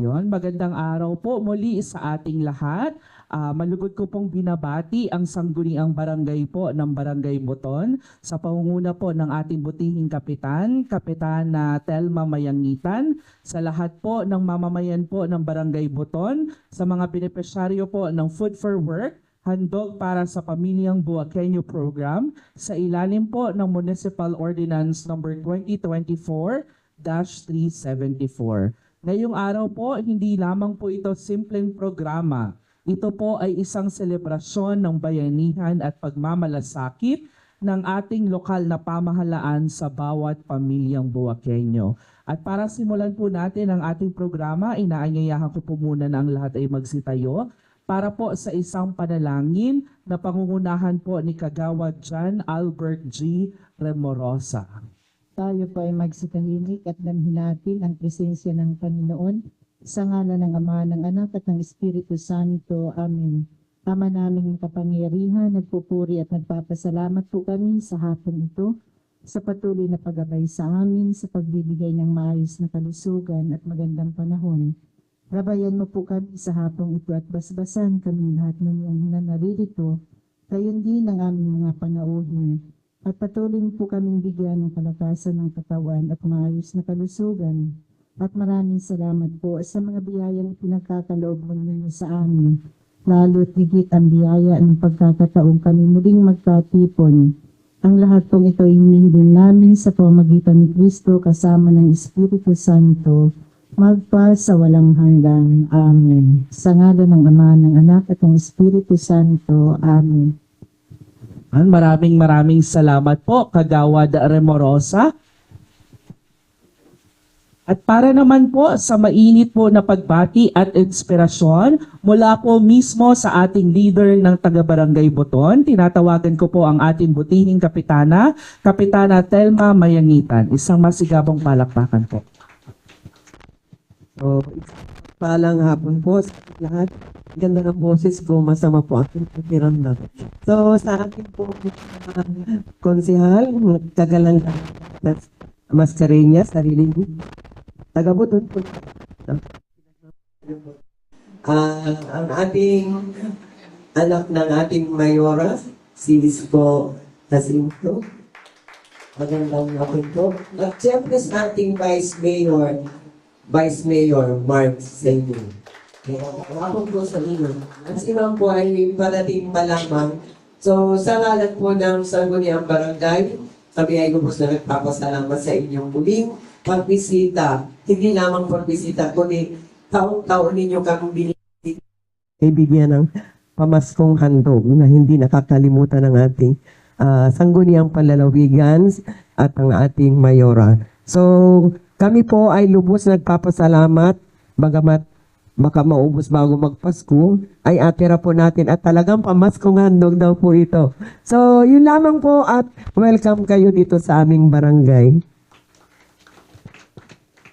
Yon, magandang araw po muli sa ating lahat. Ah, malugod ko pong binabati ang sangguniang barangay po ng Barangay Buton sa pangunguna po ng ating butihing kapitan, Kapitan na Telma Mayangitan, sa lahat po ng mamamayan po ng Barangay Buton, sa mga benepisyaryo po ng Food for Work, handog para sa Pamilyang Buakenyo Program sa ilalim po ng Municipal Ordinance number 2024-374. Ngayong araw po, hindi lamang po ito simpleng programa. Ito po ay isang selebrasyon ng bayanihan at pagmamalasakit ng ating lokal na pamahalaan sa bawat pamilyang Buakenyo. At para simulan po natin ang ating programa, inaanyayahan ko po muna na ang lahat ay magsitayo para po sa isang panalangin na pangungunahan po ni Kagawad John Albert G. Remorosa. Tayo po ay magsitahimik at damhinatin ang presensya ng Panginoon sa ngalan ng Ama, ng Anak at ng Espiritu Santo. Amen. Ama naming kapangyarihan, nagpupuri at nagpapasalamat po kami sa hapon ito sa patuloy na paggabay sa amin sa pagbibigay ng maayos na kalusugan at magandang panahon. Gabayan mo po kami sa hapong ito at basbasan kami lahat ng iyong nanarito, gayon din ang aming mga panauhin. At patuloy po kaming bigyan ng kalakasan ng katawan at maayos na kalusugan. At maraming salamat po sa mga biyayang pinagkakaloob mo ninyo sa amin. Lalo't higit ang biyaya ng pagkakataong kami muling magkatipon. Ang lahat pong ito ay hinihiling namin sa pamagitan ni Kristo kasama ng Espiritu Santo magpa sa walang hanggan. Amen. Sa ngala ng Ama, ng Anak at ng Espiritu Santo. Amen. Maraming maraming salamat po, Kagawad Remorosa. At para naman po sa mainit po na pagbati at inspirasyon mula po mismo sa ating leader ng taga-barangay Boton, tinatawagan ko po ang ating butihing kapitana, Kapitana Telma Mayangitan. Isang masigabong palakpakan po. So, paalang hapon po sa lahat. Ganda ng boses ko, masama po aking pakiramdam. So, sa akin po, uh, konsihal, nagkagalan na maskarenya, sarili ko. Tagabuton po. Ah, ang ating anak ng ating mayora, si Isko Jacinto. Magandang hapon po. At siyempre sa ating Vice Mayor, Vice Mayor Mark Senyo. Ako po sa inyo. At si Ma'am po ay parating pa lamang. So, sa ngalan po ng Sangguniang Barangay, kami ay lubos na nagpapasalamat sa inyong muling pagbisita. Hindi lamang pagbisita, kundi taong-taon ninyo kami binibigyan. Ibigyan ng pamaskong handog na hindi nakakalimutan ng ating ah, sangguniang palalawigan at ang ating mayora. So, kami po ay lubos nagpapasalamat, bagamat baka maubos bago magpasko, ay atira po natin at talagang pamaskong handog daw po ito. So, yun lamang po at welcome kayo dito sa aming barangay.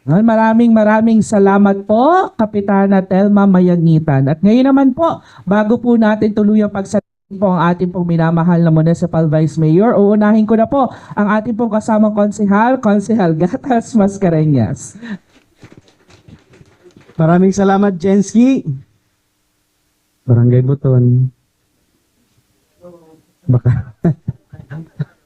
Maraming maraming salamat po, Kapitana Telma Mayangitan. At ngayon naman po, bago po natin tuluyang pagsasabi po ang ating pong minamahal na Municipal Vice Mayor, uunahin ko na po ang ating pong kasamang konsehal, Konsehal Gatas Mascareñas. Maraming salamat, Jensky. Barangay Buton. Baka.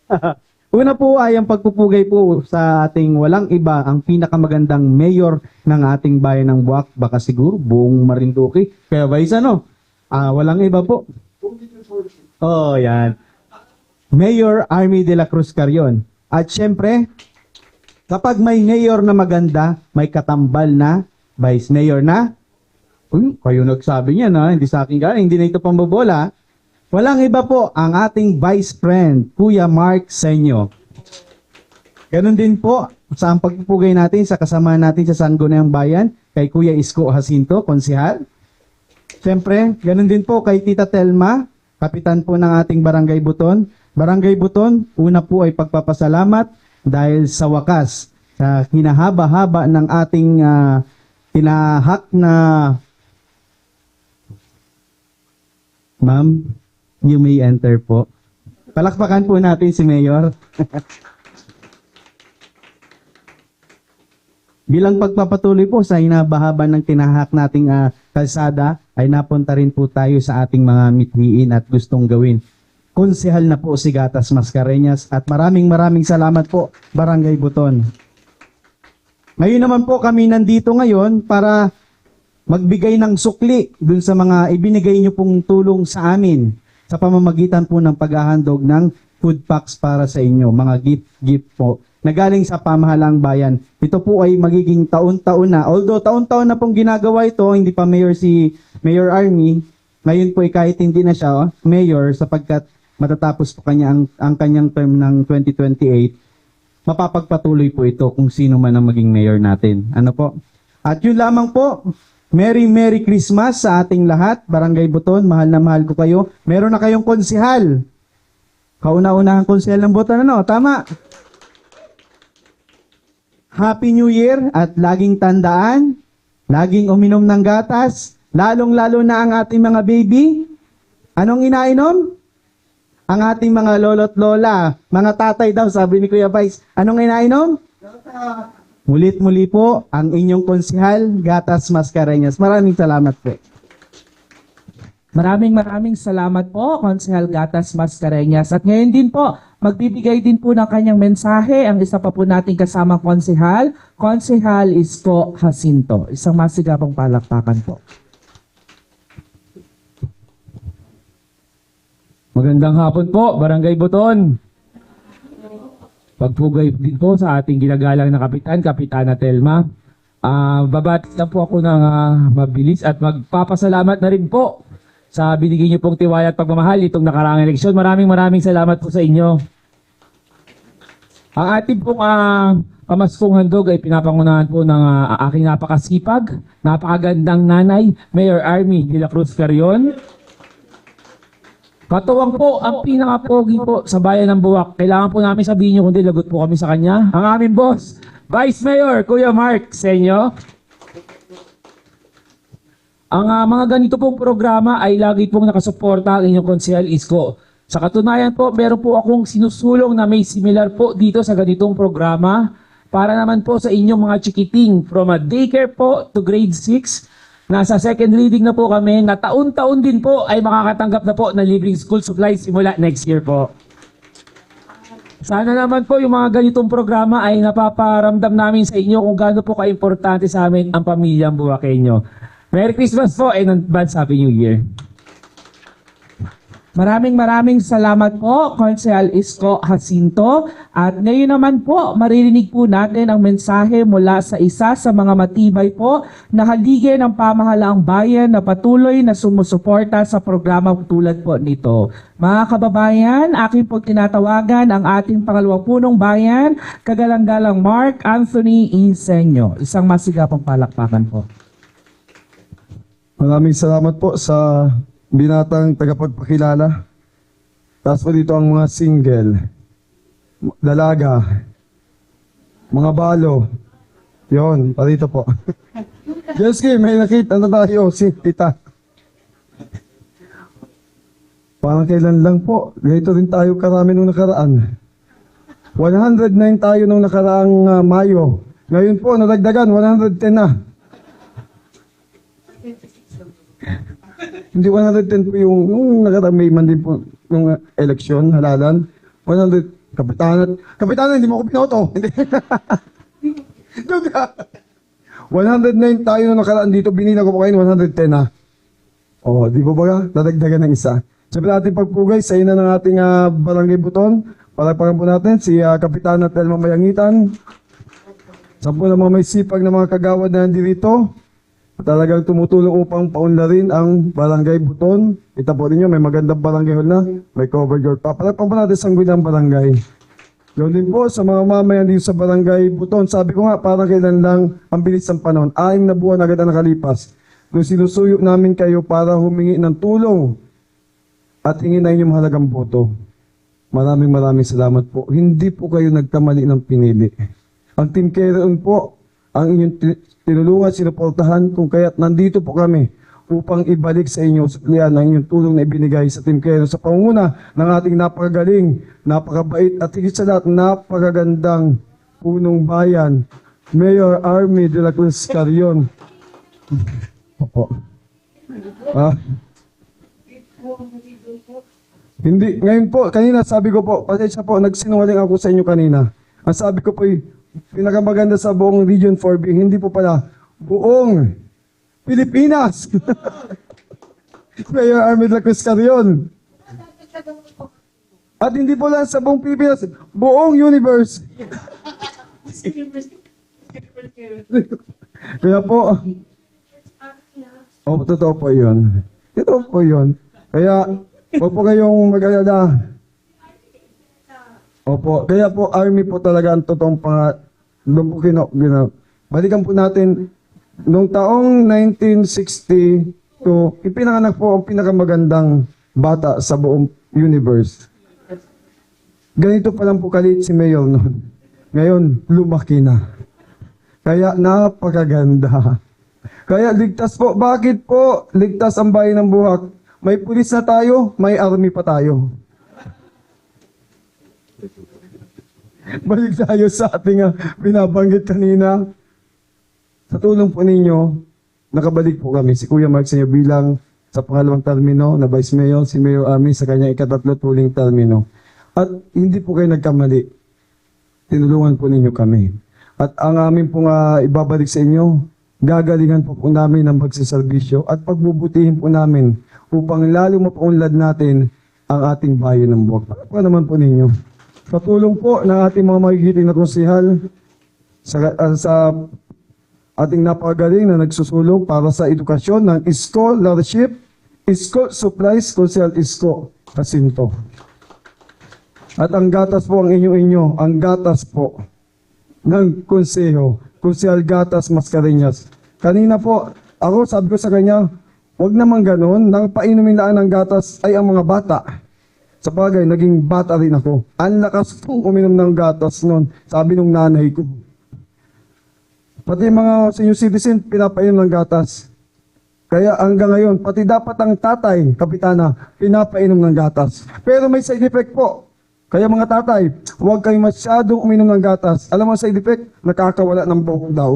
Una po ay ang pagpupugay po sa ating walang iba, ang pinakamagandang mayor ng ating bayan ng Buwak, baka siguro buong Marinduque. Kaya Vice ano, ah, walang iba po. Oh, yan. Mayor Army de la Cruz Carion. At syempre, kapag may mayor na maganda, may katambal na vice mayor na. Uy, kayo nagsabi niya na, hindi sa akin galing, hindi na ito pambobola. Walang iba po ang ating vice friend, Kuya Mark Senyo. Ganon din po sa ang pagpupugay natin sa kasama natin sa Sangguniang Bayan, kay Kuya Isko Jacinto, konsihal. Siyempre, ganun din po kay Tita Telma, kapitan po ng ating Barangay Buton. Barangay Buton, una po ay pagpapasalamat dahil sa wakas, sa hinahaba-haba ng ating ah, tinahak na Ma'am, you may enter po. Palakpakan po natin si Mayor. Bilang pagpapatuloy po sa inabahaba ng tinahak nating ah, kalsada, ay napunta rin po tayo sa ating mga mithiin at gustong gawin. Konsehal na po si Gatas Mascareñas at maraming maraming salamat po, Barangay Buton. Ngayon naman po kami nandito ngayon para magbigay ng sukli dun sa mga ibinigay niyo pong tulong sa amin sa pamamagitan po ng paghahandog ng food packs para sa inyo, mga gift-gift po na galing sa pamahalaang bayan. Ito po ay magiging taon-taon na. Although taon-taon na pong ginagawa ito, hindi pa mayor si Mayor Army, ngayon po ay kahit hindi na siya oh, mayor sapagkat matatapos po kanya ang, ang kanyang term ng 2028, mapapagpatuloy po ito kung sino man ang maging mayor natin. Ano po? At yun lamang po, Merry Merry Christmas sa ating lahat. Barangay Buton, mahal na mahal ko kayo. Meron na kayong konsihal. Kauna-unahang konsihal ng Buton, ano? Tama. Happy New Year at laging tandaan, laging uminom ng gatas, lalong-lalo na ang ating mga baby. Anong inainom? Ang ating mga lolo't lola, mga tatay daw, sabi ni Kuya Vice. Anong inainom? Mulit-muli po ang inyong konsihal, Gatas Mascareñas. Maraming salamat po. Maraming maraming salamat po, Konsehal Gatas Mascareñas. At ngayon din po, magbibigay din po ng kanyang mensahe ang isa pa po nating kasama konsehal, Konsehal Isko Jacinto. Isang masigapang palakpakan po. Magandang hapon po, Barangay Buton. Pagpugay din po sa ating ginagalang na kapitan, Kapitana Telma. Ah, babati lang po ako ng ah, mabilis at magpapasalamat na rin po sa binigay niyo pong tiwala at pagmamahal itong nakaraang eleksyon. Maraming maraming salamat po sa inyo. Ang ating pong ah, pamaskong handog ay pinapangunahan po ng ah, aking napakasipag, napakagandang nanay, Mayor Army de la Cruz Ferrion. Katuwang po ang pinaka-pogi po sa bayan ng Buwak. Kailangan po namin sabihin nyo kundi lagot po kami sa kanya. Ang aming boss, Vice Mayor Kuya Mark Senyo. Ang ah, mga ganito pong programa ay lagi pong nakasuporta ang inyong konsehal Isko. Sa katunayan po, meron po akong sinusulong na may similar po dito sa ganitong programa para naman po sa inyong mga chikiting from a daycare po to grade 6 Nasa second reading na po kami na taon-taon din po ay makakatanggap na po ng libreng school supplies simula next year po. Sana naman po yung mga ganitong programa ay napaparamdam namin sa inyo kung gaano po ka-importante sa amin ang pamilyang Buwakenyo. Merry Christmas po and advance Happy New Year. Maraming maraming salamat po, Konsehal Isko Jacinto. At ngayon naman po, maririnig po natin ang mensahe mula sa isa sa mga matibay po na haligi ng pamahalaang bayan na patuloy na sumusuporta sa programa tulad po nito. Mga kababayan, aking po tinatawagan ang ating pangalawang punong bayan, kagalang-galang Mark Anthony Insenyo. Isang masigapang palakpakan po. Maraming salamat po sa binatang tagapagpakilala. Tapos po dito ang mga single, dalaga, mga balo. Yon, parito po. Jeski, may nakita na tayo, si tita. Parang kailan lang po, ganito rin tayo karami nung nakaraan. 109 tayo nung nakaraang ah, Mayo. Ngayon po, nadagdagan, 110 na. Hindi 110 po yung, yung nakaraang May man din po yung uh, eleksyon, halalan. 100, kapitanan. Kapitanan, hindi mo ako pinoto. Hindi. Ka. 109 tayo nung nakaraan dito, binila ko po kayo 110 na. Oh, di ba ba? Dadagdagan ng isa. Siyempre natin pagpugay sa ina ng ating ah, barangay buton. Palagpagan po natin si uh, Kapitana Telma Mayangitan. Sa po ng mga may sipag na mga kagawad na nandito. Talagang tumutulong upang paunlarin ang barangay buton. Kita po ninyo, may magandang barangay hall na. May covered your pa. Palagpagan po natin sa ng barangay. Gawin din po sa mga mamayan dito sa barangay Buton. Sabi ko nga, parang kailan lang ang bilis ng panahon. Anim na buwan agad ang nakalipas. Kung sinusuyo namin kayo para humingi ng tulong at hingin na inyong mahalagang boto. Maraming maraming salamat po. Hindi po kayo nagkamali ng pinili. Ang Team Keron po, ang inyong ti- tinulungan, sinuportahan, kung kaya't nandito po kami upang ibalik sa inyo suklian ang inyong tulong na ibinigay sa Team Keron sa panguna ng ating napakagaling, napakabait at higit sa lahat napakagandang punong bayan Mayor Army de la Cruz Carion. Opo. Ah. Hindi, ngayon po, kanina sabi ko po, pasensya po, nagsinungaling ako sa inyo kanina. Ang sabi ko po, pinakamaganda sa buong Region 4B, hindi po pala, buong Pilipinas. Mayor Army de la Cruz Carion. At hindi po lang sa buong Pilipinas, buong universe. Kaya po, oh, totoo po yun. Totoo po yun. Kaya, huwag po kayong mag-alala. Opo, kaya po army po talaga ang totoong pang doon po kino, balikan po natin nung taong 1962 ipinanganak po ang pinakamagandang bata sa buong universe. Ganito pa lang po kalit si Mayor noon. Ngayon, lumaki na. Kaya napakaganda. Kaya ligtas po. Bakit po ligtas ang bayan ng buhak? May pulis na tayo, may army pa tayo. Balik tayo sa ating ah, binabanggit kanina. Sa tulong po ninyo, nakabalik po kami. Si Kuya Mark sa inyo bilang sa pangalawang termino na Vice Mayor, si Mayor Ami sa kanyang ikatatlo tuling termino. At hindi po kayo nagkamali. Tinulungan po ninyo kami. At ang amin pong ah, ibabalik sa inyo, gagalingan po po namin ang pagsiservisyo at pagbubutihin po namin upang lalo mapaunlad natin ang ating bayan ng buwak. Para po naman po ninyo. Sa tulong po ng ating mga magigiting na konsihal sa, ah, sa ating napakagaling na nagsusulong para sa edukasyon ng scholarship, ISCO Supplies, Konsihal ISCO, Jacinto. At ang gatas po ang inyo-inyo, ang gatas po ng konseho, Konsehal Gatas Mascareñas. Kanina po, ako sabi ko sa kanya, wag naman ganun, nang painumin lang ng gatas ay ang mga bata. Sa bagay, naging bata rin ako. Ang lakas kong uminom ng gatas noon, sabi nung nanay ko. Pati mga senior citizen, pinapainom ng gatas. Kaya hanggang ngayon, pati dapat ang tatay, kapitana, pinapainom ng gatas. Pero may side effect po. Kaya mga tatay, huwag kayong masyadong uminom ng gatas. Alam mo side effect? Nakakawala ng buhok daw.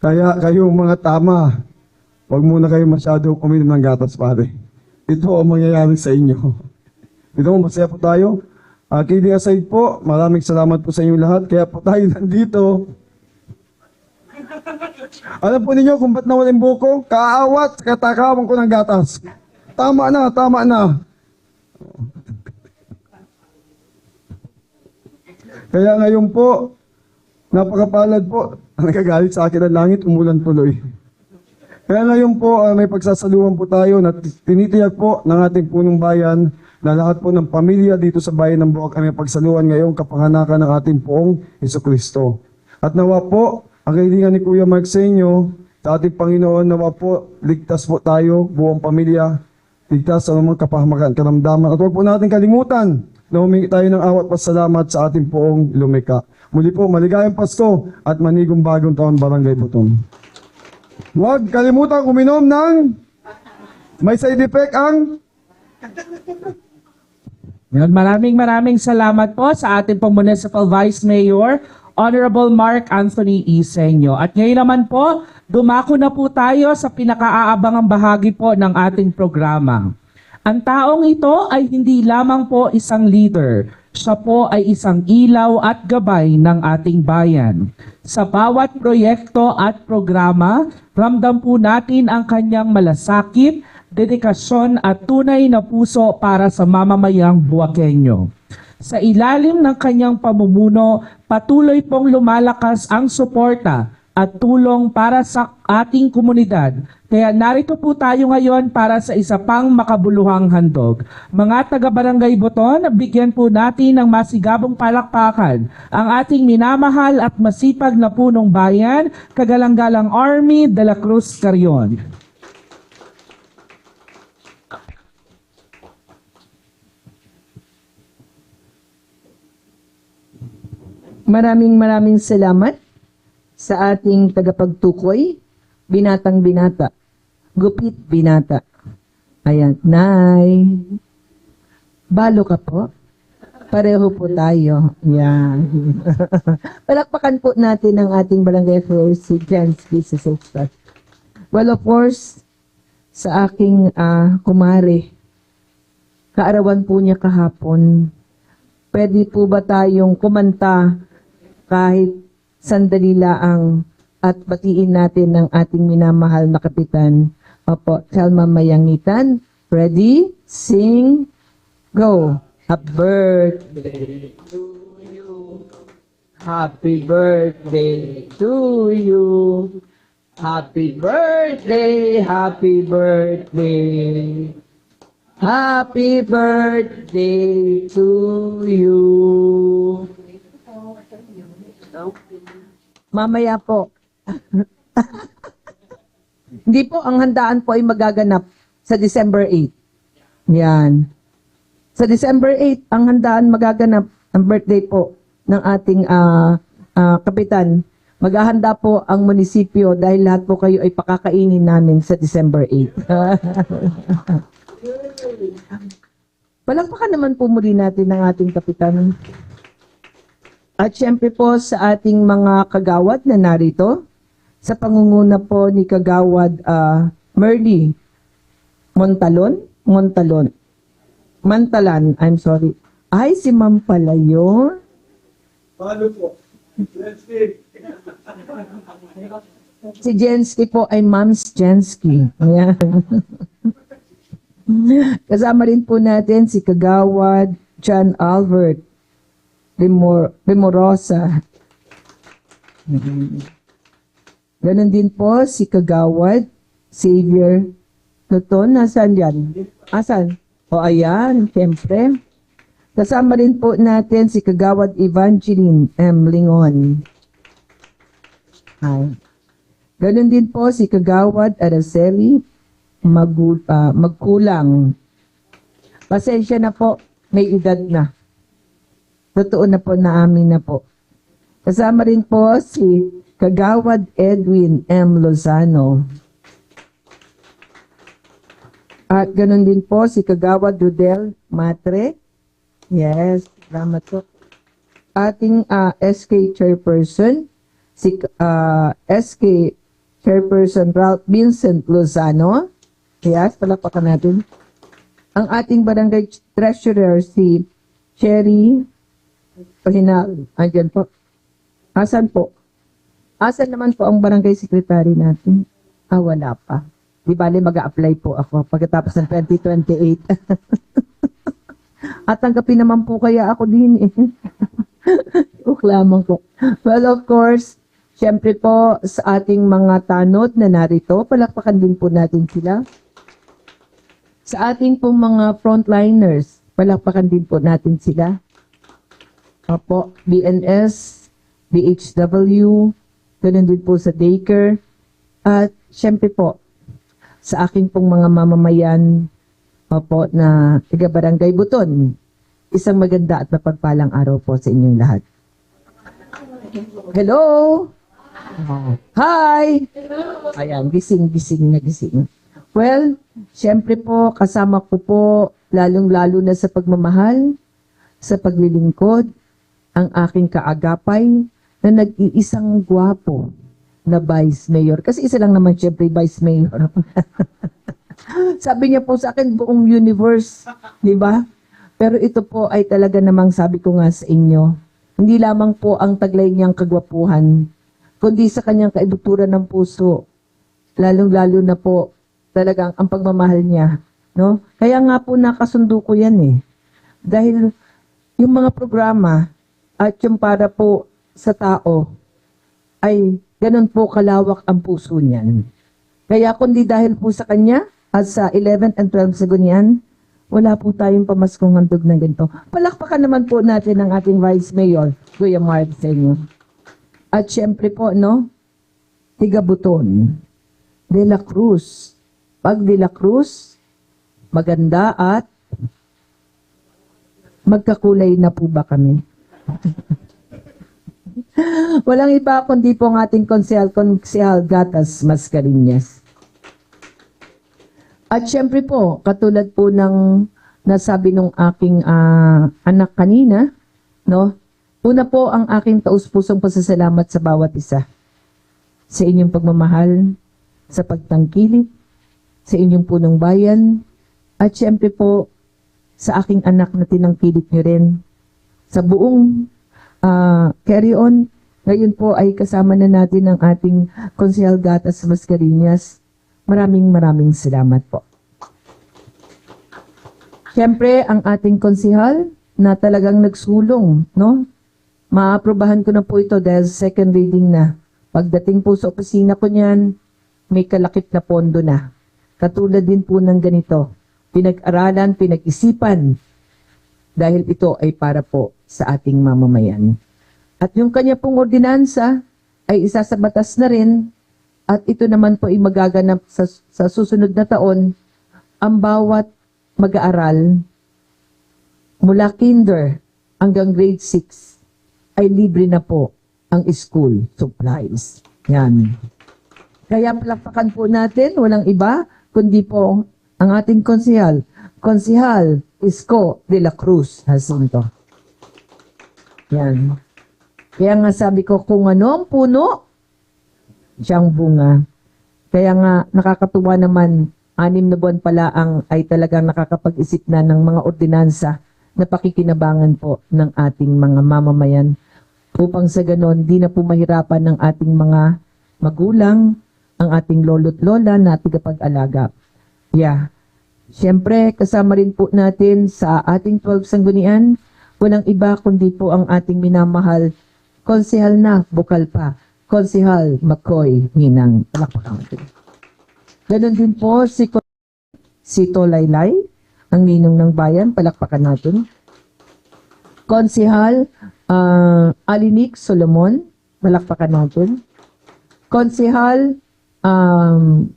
Kaya kayong mga tama, huwag muna kayo masyadong uminom ng gatas, pare. Ito ang mangyayari sa inyo. Ito mo, masaya po tayo. Uh, kidding aside po, maraming salamat po sa inyo lahat. Kaya po tayo nandito. Alam po ninyo kung ba't nawala yung buko? Kaawat, katakawan ko ng gatas. Tama na, tama na. Kaya ngayon po, napakapalad po. Nagagalit sa akin ang langit, umulan tuloy. Kaya ngayon po, ah, may pagsasaluhan po tayo na tinitiyak po ng ating punong bayan na lahat po ng pamilya dito sa bayan ng Buwak ay may pagsaluhan ngayong kapanganakan ng ating poong Heso Kristo. At nawa po, ang kailangan ni Kuya Mark sa inyo, sa ating Panginoon, nawa po, ligtas po tayo, buong pamilya, ligtas sa mga kapahamakan, karamdaman. At huwag po natin kalimutan na humingi tayo ng awat pasalamat sa ating poong lumika. Muli po, maligayang Pasko at manigong bagong taon, Barangay Buton. Huwag kalimutan uminom ng may side effect ang Ngayon, maraming maraming salamat po sa ating pong Municipal Vice Mayor, Honorable Mark Anthony Isenyo. At ngayon naman po, dumako na po tayo sa pinakaaabangang bahagi po ng ating programa. Ang taong ito ay hindi lamang po isang leader. Siya po ay isang ilaw at gabay ng ating bayan. Sa bawat proyekto at programa, ramdam po natin ang kanyang malasakit, dedikasyon at tunay na puso para sa mamamayang Buwakenyo. Sa ilalim ng kanyang pamumuno, patuloy pong lumalakas ang suporta at tulong para sa ating komunidad. Kaya narito po tayo ngayon para sa isa pang makabuluhang handog. Mga taga-barangay Boton, bigyan po natin ng masigabong palakpakan ang ating minamahal at masipag na punong bayan, kagalang-galang Army de la Cruz Carion. Maraming maraming salamat sa ating tagapagtukoy, binatang binata, gupit binata. Ayan, Nay. Balo ka po? Pareho po tayo. Yan. Palakpakan po natin ang ating barangay for si Jensky sa. Well, of course, sa aking ah, kumare, kaarawan po niya kahapon. Pwede po ba tayong kumanta kahit sandali laang at batiin natin ang ating minamahal na kapitan. Opo, Selma Mayangitan. Ready? Sing. Go. Happy birthday to you. Happy birthday to you. Happy birthday, happy birthday. Happy birthday to you. Mamaya po. Hindi po, ang handaan po ay magaganap sa December 8. Yan. Sa December 8, ang handaan magaganap, ang birthday po ng ating ah, ah, kapitan. Maghahanda po ang munisipyo dahil lahat po kayo ay pakakainin namin sa December 8. Palakpakan naman po muli natin ang ating kapitan. At syempre po sa ating mga kagawad na narito, sa pangunguna po ni Kagawad ah, Merly Montalon, Montalon, Mantalan, I'm sorry. Ay, si Ma'am pala yun. Si Jensky po ay Mams Jensky. Ayan. Kasama rin po natin si Kagawad John Albert Limor Limorosa. Ganon din po si Kagawad Xavier Luton. Nasaan yan? Asan? O ayan, siyempre. Kasama rin po natin si Kagawad Evangeline M. Lingon. Ay. Ganon din po si Kagawad Araceli Magu, ah, Magkulang. Pasensya na po, may edad na. Totoo na po na amin na po. Kasama rin po si Kagawad Edwin M. Lozano. At ganun din po si Kagawad Rudel Matre. Yes, salamat po. Ating ah, SK Chairperson, si ah, SK Chairperson Ralph Vincent Lozano. Yes, palapakan natin. Ang ating barangay treasurer si Cherry Pahinal. Andyan po. Asan po? Asan naman po ang barangay secretary natin? Ah, wala pa. Di bali mag apply po ako pagkatapos ng 2028. At tanggapin naman po kaya ako din eh. Joke lamang po. Well, of course, syempre po sa ating mga tanod na narito, palakpakan din po natin sila. Sa ating pong mga frontliners, palakpakan din po natin sila. Opo, BNS, BHW, ganun din po sa daycare. At syempre po, sa aking pong mga mamamayan, opo, na taga Barangay Buton, isang maganda at mapagpalang araw po sa inyong lahat. Hello! Hi! Ayan, gising, gising na gising. Well, syempre po, kasama ko po, lalong-lalo na sa pagmamahal, sa paglilingkod, ang aking kaagapay na nag-iisang gwapo na vice mayor. Kasi isa lang naman syempre vice mayor. sabi niya po sa akin, buong universe, di ba? Pero ito po ay talaga namang sabi ko nga sa inyo, hindi lamang po ang taglay niyang kagwapuhan, kundi sa kanyang kaibutura ng puso, lalong-lalo na po talagang ang pagmamahal niya. No? Kaya nga po nakasundo ko yan eh. Dahil yung mga programa at yung para po sa tao ay ganun po kalawak ang puso niyan. Kaya kundi dahil po sa kanya at sa 11 and 12 Sagunian, wala po tayong pamaskong handog na ganito. Palakpakan naman po natin ang ating Vice Mayor, Kuya Mark sa. At syempre po, no, Tiga Buton, De La Cruz. Pag De La Cruz, maganda at magkakulay na po ba kami? Walang iba kundi po ang ating konsehal, konsehal Gatas Mascarinhas. At syempre po, katulad po ng nasabi nung aking ah, anak kanina, no? Una po ang aking taus-pusong pasasalamat sa bawat isa. Sa inyong pagmamahal, sa pagtangkilik, sa inyong punong bayan, at syempre po sa aking anak na tinangkilik nyo rin. Sa buong ah, carry on, ngayon po ay kasama na natin ang ating Konsehal Gatas Mascarinas. Maraming maraming salamat po. Siyempre, ang ating konsihal na talagang nagsulong, no? Maaprobahan ko na po ito dahil second reading na. Pagdating po sa opisina ko niyan, may kalakip na pondo na. Katulad din po ng ganito. Pinag-aralan, pinag-isipan. Dahil ito ay para po sa ating mamamayan. At yung kanya pong ordinansa ay isa sa batas na rin at ito naman po ay magaganap sa, sa susunod na taon ang bawat mag-aaral mula kinder hanggang grade 6 ay libre na po ang school supplies. Yan. Kaya palakpakan po natin, walang iba, kundi po ang ating konsihal. Konsihal Isko de la Cruz Jacinto. Yan. Kaya nga sabi ko, kung ano puno, siyang bunga. Kaya nga nakakatuwa naman, anim na buwan pala ang ay talagang nakakapag-isip na ng mga ordinansa na pakikinabangan po ng ating mga mamamayan upang sa ganon di na po mahirapan ng ating mga magulang, ang ating lolo't lola na tagapag-alaga. Yeah. Siyempre, kasama rin po natin sa ating 12 sanggunian, walang iba kundi po ang ating minamahal, konsehal na, bukal pa, konsehal McCoy natin. Ganon din po si si Tolaylay, ang ninong ng bayan, palakpakan natin. Konsehal ah, Alinik Solomon, palakpakan natin. Konsehal um,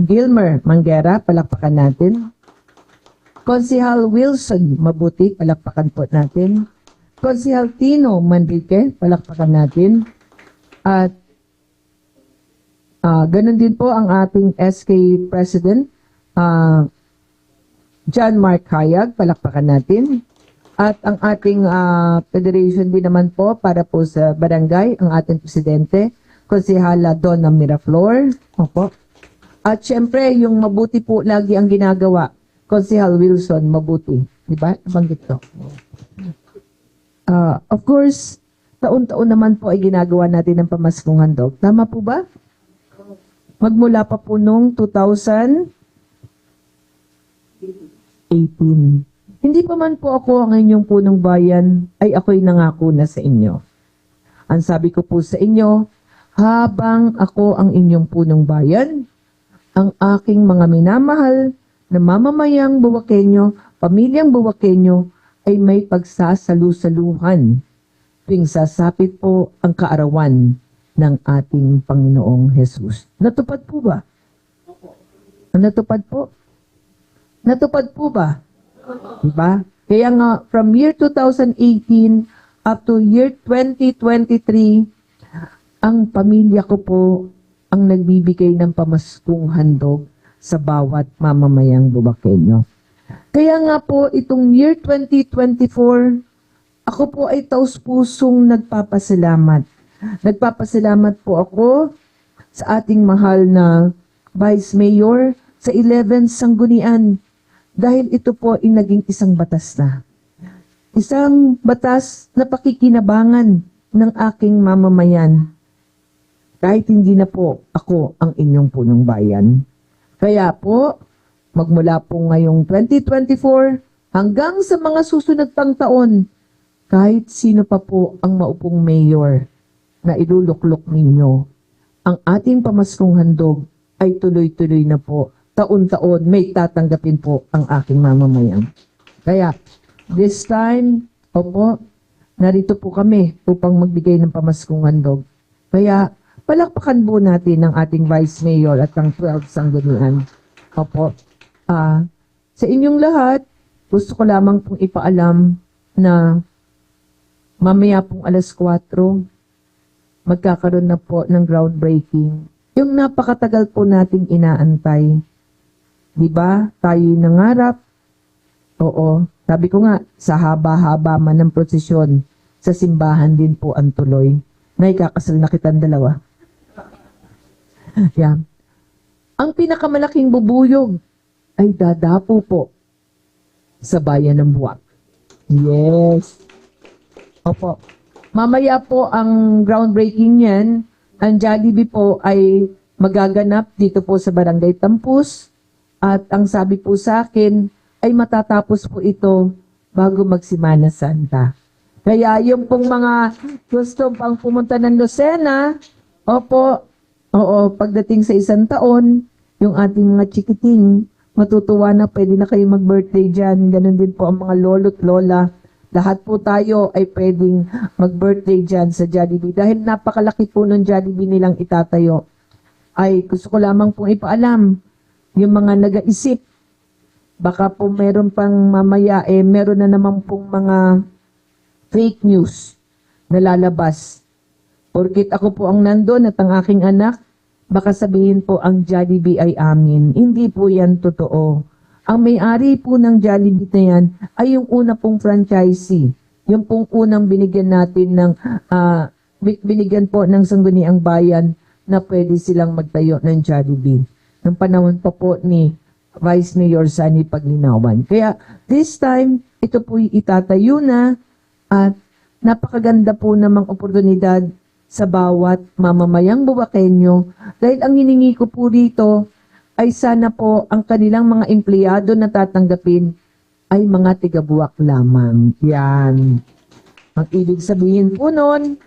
Gilmer Manguera, palakpakan natin. Konsehal Wilson Mabuti, palakpakan po natin. Konsehal Tino Manrique, palakpakan natin. At ah, ganun din po ang ating SK President, ah, John Mark Hayag, palakpakan natin. At ang ating ah, federation din naman po para po sa barangay, ang ating presidente, Konsehala Donna Miraflor. Opo. At syempre, yung mabuti po lagi ang ginagawa. Konsehal Wilson, mabuti. Di ba? Nabanggit ko. Ah, of course, taon-taon naman po ay ginagawa natin ng pamaskong handog. Tama po ba? Magmula pa po nung 2018. Hindi pa man po ako ang inyong punong bayan, ay ako'y nangako na sa inyo. Ang sabi ko po sa inyo, habang ako ang inyong punong bayan, ang aking mga minamahal na mamamayang buwakenyo, pamilyang buwakenyo, ay may pagsasalu-saluhan tuwing sasapit po ang kaarawan ng ating Panginoong Jesus. Natupad po ba? Natupad po? Natupad po ba? Diba? Kaya nga, from year 2018 up to year 2023, ang pamilya ko po ang nagbibigay ng pamaskong handog sa bawat mamamayang bubakenyo. Kaya nga po, itong year 2024, ako po ay taus-pusong nagpapasalamat. Nagpapasalamat po ako sa ating mahal na Vice Mayor sa 11 Sanggunian dahil ito po ay naging isang batas na. Isang batas na pakikinabangan ng aking mamamayan kahit hindi na po ako ang inyong punong bayan. Kaya po, magmula po ngayong 2024 hanggang sa mga susunod pang taon, kahit sino pa po ang maupong mayor na iluluklok ninyo, ang ating pamaskong handog ay tuloy-tuloy na po. Taon-taon may tatanggapin po ang aking mamamayan. Kaya, this time, opo, narito po kami upang magbigay ng pamaskong handog. Kaya, palakpakan po natin ang ating Vice Mayor at ang 12 sanggunian. Opo. Ah, sa inyong lahat, gusto ko lamang pong ipaalam na mamaya pong alas 4, magkakaroon na po ng groundbreaking. Yung napakatagal po nating inaantay. Di ba? Tayo'y nangarap Oo. Sabi ko nga, sa haba-haba man ng prosesyon, sa simbahan din po ang tuloy. Na ikakasal na kitang dalawa. Yan. Ang pinakamalaking bubuyog ay dadapo po sa bayan ng Buwak. Yes. Opo. Mamaya po ang groundbreaking niyan, ang Jollibee po ay magaganap dito po sa Barangay Tampus at ang sabi po sa akin ay matatapos po ito bago magsimana Santa. Kaya yung pong mga gusto pang pumunta ng Lucena, opo, oo, pagdating sa isang taon, yung ating mga chikiting, matutuwa na pwede na kayo mag-birthday dyan. Ganon din po ang mga lolo't lola. Lahat po tayo ay pwedeng mag-birthday dyan sa Jollibee. Dahil napakalaki po ng Jollibee nilang itatayo. Ay gusto ko lamang pong ipaalam yung mga nag-aisip. Baka po meron pang mamaya eh meron na naman pong mga fake news na lalabas. Porkit ako po ang nandun at ang aking anak, baka sabihin po ang Jollibee ay amin. Hindi po yan totoo. Ang may-ari po ng Jollibee na yan ay yung una pong franchisee. Yung pong unang binigyan natin ng, bi- binigyan po ng sangguniang bayan na pwede silang magtayo ng Jollibee. Ng panahon pa po ni Vice Mayor Sani Paglinawan. Kaya this time, ito po itatayo na at napakaganda po namang oportunidad sa bawat mamamayang buwakenyo dahil ang hiningi ko po rito ay sana po ang kanilang mga empleyado na tatanggapin ay mga tigabuwak lamang. Yan. Ang ibig sabihin po nun,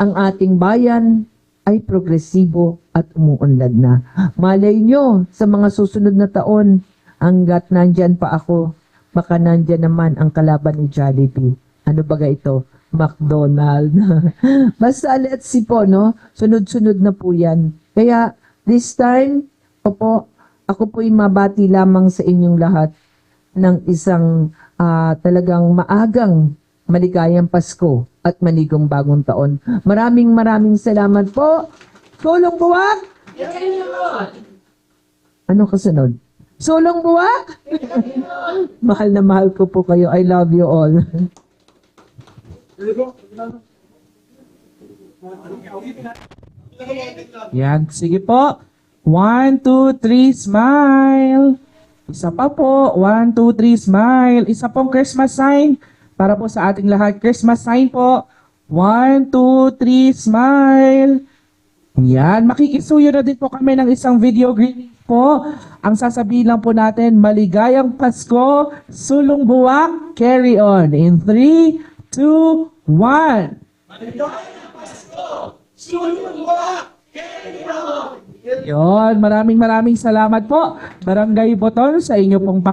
ang ating bayan ay progresibo at umuunlad na. Malay nyo, sa mga susunod na taon, hanggat nandyan pa ako, baka nandyan naman ang kalaban ni Jollibee. Ano baga ito? McDonald. Basta let's see po, no? Sunod-sunod na po yan. Kaya, this time, opo, ako po'y mabati lamang sa inyong lahat ng isang ah, talagang maagang maligayang Pasko at maligong bagong taon. Maraming maraming salamat po. Sulong buwak! Ano kasunod? Sulong buwak? mahal na mahal ko po kayo. I love you all. Yan, sige po. One, two, three, smile. Isa pa po. One, two, three, smile. Isa pong Christmas sign. Para po sa ating lahat. Christmas sign po. One, two, three, smile. Yan, makikisuyo na din po kami ng isang video greeting po. Ang sasabihin lang po natin, maligayang Pasko, sulong buwak, carry on. In 3, 2, 1. Yon, maraming maraming salamat po. Barangay Boton sa inyo pong pak